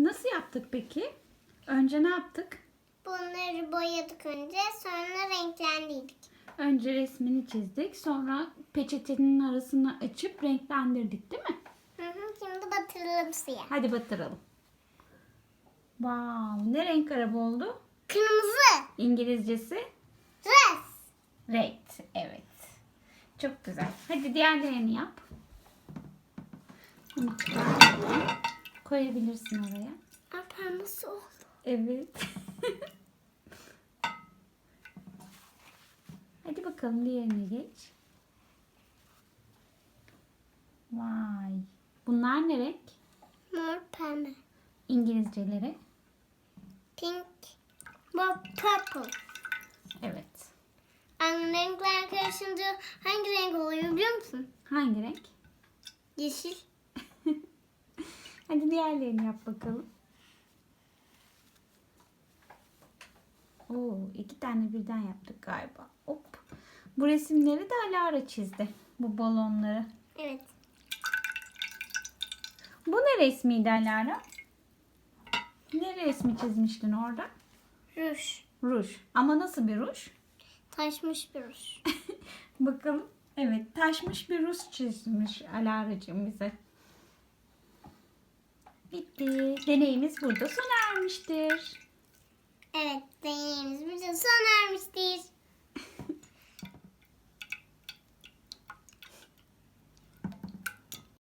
Nasıl yaptık peki? Önce ne yaptık? Bunları boyadık önce sonra renklendirdik. Önce resmini çizdik. Sonra peçetenin arasını açıp renklendirdik değil mi? Hı hı, şimdi batıralım suya. Hadi batıralım. Wow, ne renk araba oldu? Kırmızı. İngilizcesi Res. red. Evet. Çok güzel. Hadi diğerlerini yap. Çıkar. Koyabilirsin oraya. Aa, pembesi oldu. Evet. Hadi bakalım diğerine geç. Vay. Bunlar ne renk? Mor pembe. İngilizceleri. Pink. Mor purple. Evet. Yani renkler karışınca hangi renk oluyor biliyor musun? Hangi renk? Yeşil. Hadi diğerlerini yap bakalım. Oo, iki tane birden yaptık galiba. Hop. Bu resimleri de Alara çizdi. Bu balonları. Evet. Bu ne resmiydi Alara? Ne resmi çizmiştin orada? Ruj. Ruj. Ama nasıl bir ruj? Taşmış bir ruj. Bakalım. Evet, taşmış bir ruj çizmiş Alara'cığım bize. Bitti. Deneyimiz burada sona ermiştir. Evet deneyimiz burada sona ermiştir.